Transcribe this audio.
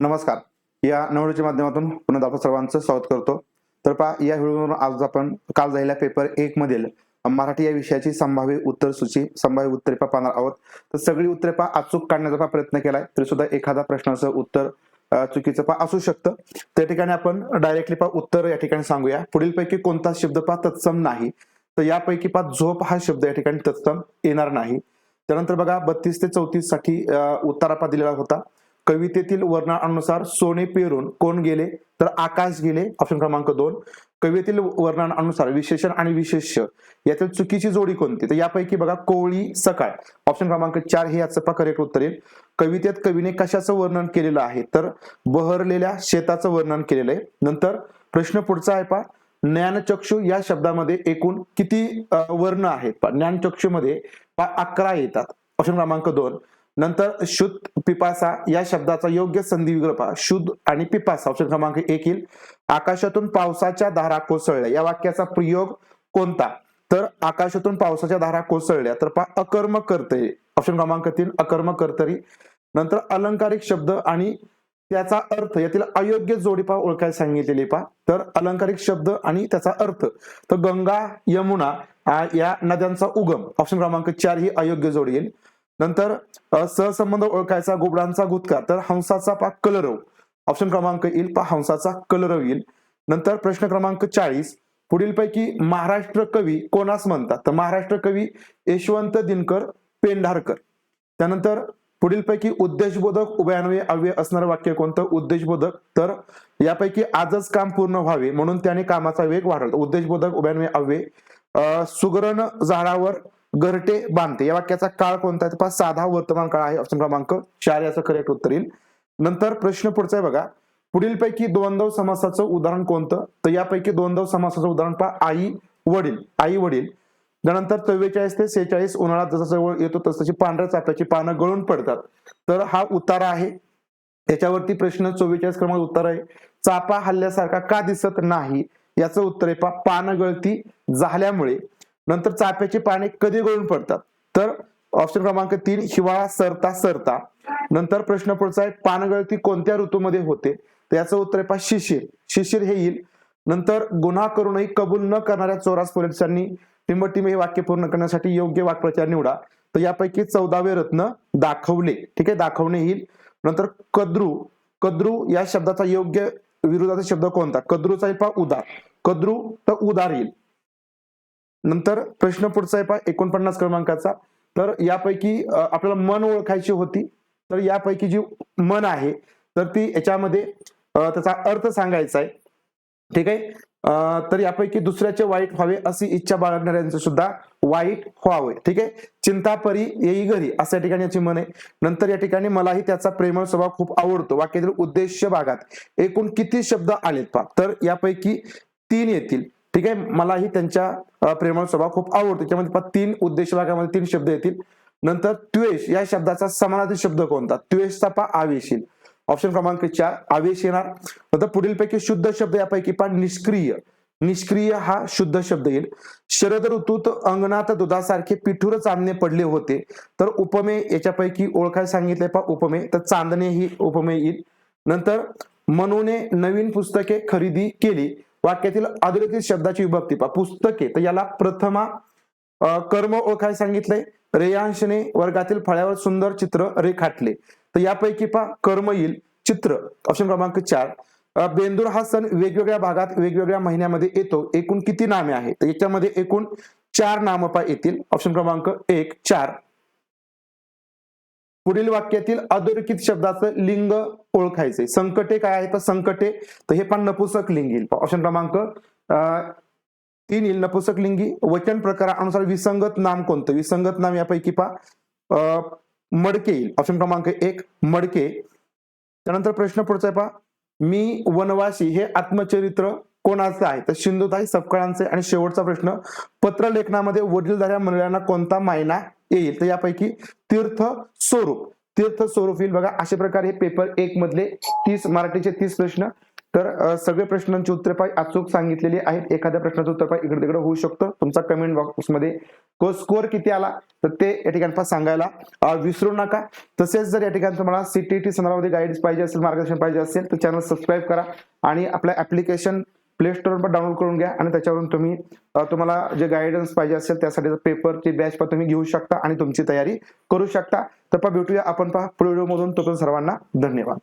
नमस्कार. या नवडीच्या माध्यमातून पुन्हा आपण सर्वांचं स्वागत करतो. तर पहा या व्हिडिओवरून आज आपण काल झालेल्या पेपर एक मधील मराठी या विषयाची संभाव्य उत्तर सूची संभाव्य उत्तरे पाहणार आहोत. तर सगळी उत्तरे पा अचूक काढण्याचा प्रयत्न केलाय. तरी सुद्धा एखादा प्रश्नाचं उत्तर चुकीचं पा असू शकतं. त्या ठिकाणी आपण डायरेक्टली पा उत्तर या ठिकाणी सांगूया. पुढीलपैकी कोणता शब्द पा तत्सम नाही. तर यापैकी पा झोप हा शब्द या ठिकाणी तत्सम येणार नाही. त्यानंतर बघा बत्तीस ते चौतीससाठी उत्तरापा दिलेला होता. कवितेतील वर्णनानुसार सोने पेरून कोण गेले तर आकाश गेले ऑप्शन क्रमांक दोन. कवितेतील वर्णनानुसार विशेषण आणि विशेष्य यातील चुकीची जोडी कोणती? तर यापैकी बघा कोळी सकाळ. ऑप्शन क्रमांक चार हे याचं पा करेक्ट उत्तर येईल. कवितेत कवीने कशाचं वर्णन केलेलं आहे? तर बहरलेल्या शेताचं वर्णन केलेलं आहे. नंतर प्रश्न पुढचा आहे पा ज्ञानचक्षु या शब्दामध्ये एकूण किती वर्ण आहेत? ज्ञानचक्षू मध्ये अकरा येतात. ऑप्शन क्रमांक दोन. नंतर शुद्ध पिपासा या शब्दाचा योग्य संधी विग्रह पहा. शुद्ध आणि पिपासा ऑप्शन क्रमांक एक येईल. आकाशातून पावसाच्या धारा कोसळल्या. या वाक्याचा प्रयोग कोणता? तर आकाशातून पावसाच्या धारा कोसळल्या. तर पहा अकर्म करते. ऑप्शन क्रमांक तीन अकर्म कर्तरी. नंतर अलंकारिक शब्द आणि त्याचा अर्थ यातील अयोग्य जोडी पहा ओळखायला सांगितलेली पहा. तर अलंकारिक शब्द आणि त्याचा अर्थ. तर गंगा यमुना या नद्यांचा उगम. ऑप्शन क्रमांक चार ही अयोग्य जोडी येईल. नंतर सहसंबंध ओळखायचा गुबडांचा गुतका तर हंसाचा पा कलरव ऑप्शन क्रमांक येईल पा हंसाचा कलरव येईल. नंतर प्रश्न क्रमांक चाळीस. पुढीलपैकी महाराष्ट्र कवी कोणास म्हणतात? तर महाराष्ट्र कवी यशवंत दिनकर पेंढारकर. त्यानंतर पुढीलपैकी उद्देशबोधक उभयान्वये अव्यय असणारं वाक्य कोणतं? उद्देशबोधक. तर यापैकी आजच काम पूर्ण व्हावे म्हणून त्याने कामाचा वेग वाढवला. उद्देशबोधक उभयान्वये अव्यय. सुगरण झाडावर घरटे बांधते. या वाक्याचा काळ कोणता आहे? पहा साधा वर्तमान काळ आहे ऑप्शन क्रमांक चार. याचं करेक्ट उत्तर येईल. नंतर प्रश्न पुढचा आहे बघा. पुढीलपैकी द्वंद्व समासाचं उदाहरण कोणतं? तर यापैकी द्वंद्व समासाचं उदाहरण पहा. आई वडील. आई वडील. त्यानंतर चव्वेचाळीस ते सेहेचाळीस उन्हाळा जसा जवळ येतो तसं पांढऱ्या चाफ्याची पानं गळून पडतात. तर हा उतारा आहे. त्याच्यावरती प्रश्न चव्वेचाळीस क्रमांक उत्तर आहे. चापा हल्ल्यासारखा का दिसत नाही? याचं उत्तर आहे पा पानगळती झाल्यामुळे. नंतर चाफ्याची पाने कधी गळून पडतात? तर ऑप्शन क्रमांक तीन हिवाळा सरता सरता. नंतर प्रश्न पुढचा आहे पानगळती कोणत्या ऋतूमध्ये होते? तर याचं उत्तर आहे पा शिशिर. शिशिर हे येईल. नंतर गुन्हा करूनही कबूल न करणाऱ्या चोरास पोलिसांनी टिंबटिंब हे वाक्य पूर्ण करण्यासाठी योग्य वाक्प्रचार निवडा. तर यापैकी चौदावे रत्न दाखवले. ठीक आहे दाखवणे येईल. नंतर कद्रू. कद्रू या शब्दाचा योग्य विरोधाचा शब्द कोणता? कद्रूचा पा उदार. कद्रू तर उदार येईल. नंतर प्रश्न पुढचा आहे पहा एकोणपन्नास क्रमांकाचा. तर यापैकी आपल्याला मन ओळखायची होती. तर यापैकी जी मन आहे तर ती याच्यामध्ये त्याचा अर्थ सांगायचा आहे. ठीक आहे? तर यापैकी दुसऱ्याचे वाईट व्हावे अशी इच्छा बाळगणाऱ्यांचं सुद्धा वाईट व्हावे. ठीक आहे? चिंतापरी येई घरी असं या ठिकाणी याची मन आहे. नंतर या ठिकाणी मलाही त्याचा प्रेमळ स्वभाव खूप आवडतो. वाक्यातील उद्देश भागात एकूण किती शब्द आलेत पा तर यापैकी तीन येतील. ठीक आहे? मलाही त्यांच्या प्रेमळ स्वभाव खूप आवडतो. त्याच्यामध्ये तीन उद्देश भागामध्ये तीन शब्द येतील. नंतर त्वेष या शब्दाचा समानार्थी शब्द कोणता? त्वेषचा पा आवेश येईल. ऑप्शन क्रमांक चार आवेश येणार. नंतर पुढीलपैकी शुद्ध शब्द यापैकी पा निष्क्रिय. निष्क्रिय हा शुद्ध शब्द येईल. शरद ऋतूत अंगणात दुधासारखे पिठूर चांदणे पडले होते. तर उपमे याच्यापैकी ओळखायला सांगितले पा उपमे. तर चांदणे ही उपमे येईल. नंतर मनूने नवीन पुस्तके खरेदी केली. वाक्यातील अधोरेखित शब्दाची विभक्ती. पहा पुस्तके. तर याला प्रथमा कर्म ओळखाय सांगितले रेयांशने वर्गातील फळ्यावर सुंदर चित्र रेखाटले. तर यापैकी पहा कर्म येईल चित्र ऑप्शन क्रमांक चार. बेंदूर हा सण वेगवेगळ्या भागात वेगवेगळ्या महिन्यामध्ये येतो. एकूण किती नामे आहेत? याच्यामध्ये एकूण चार नामपा येतील. ऑप्शन क्रमांक एक चार. पुढील वाक्यातील अधोरेखित शब्दाचं लिंग ओळखायचंय. संकटे काय आहे तर संकटे तर हे पण नपुसक लिंग येईल. ऑप्शन क्रमांक अं, तीन येईल. नपुसक लिंगी. वचन प्रकारानुसार विसंगत नाम कोणतं? विसंगत नाम यापैकी पा अं, मडके येईल. ऑप्शन क्रमांक एक मडके. त्यानंतर प्रश्न पुढचा पहा. पा मी वनवासी हे आत्मचरित्र कोणाचं आहे? तर सिंधुताई सपकाळांचे आणि शेवटचा प्रश्न पत्र लेखनामध्ये वडीलधाऱ्या मंडळांना कोणता मायना येईल? तर यापैकी तीर्थ स्वरूप. तीर्थ स्वरूप येईल बघा. अशा प्रकारे पेपर एक मधले तीस मराठीचे तीस प्रश्न. तर सगळे प्रश्नांची उत्तरे पाय. अचूक सांगितलेली आहेत. एखाद्या प्रश्नाचं उत्तर पाय इकडे तिकडे होऊ शकतं. तुमचा कमेंट बॉक्समध्ये स्कोअर किती आला? तर ते या ठिकाणी सांगायला. विसरू नका. तसेच जर या ठिकाणी तुम्हाला सीटीटी संदर्भामध्ये गाईड्स पाहिजे असेल मार्गदर्शन पाहिजे असेल तर चॅनल सबस्क्राईब करा. आणि आपलं ऍप्लिकेशन प्ले स्टोरवर डाउनलोड करून घ्या आणि त्याच्यावरून तुम्ही तुम्हाला जे गायडन्स पाहिजे असेल त्यासाठी पेपरची बॅच पण तुम्ही घेऊ शकता आणि तुमची तयारी करू शकता. तर पहा भेटूया आपण पहा पुढील व्हिडिओमधून तोपर्यंत सर्वांना धन्यवाद.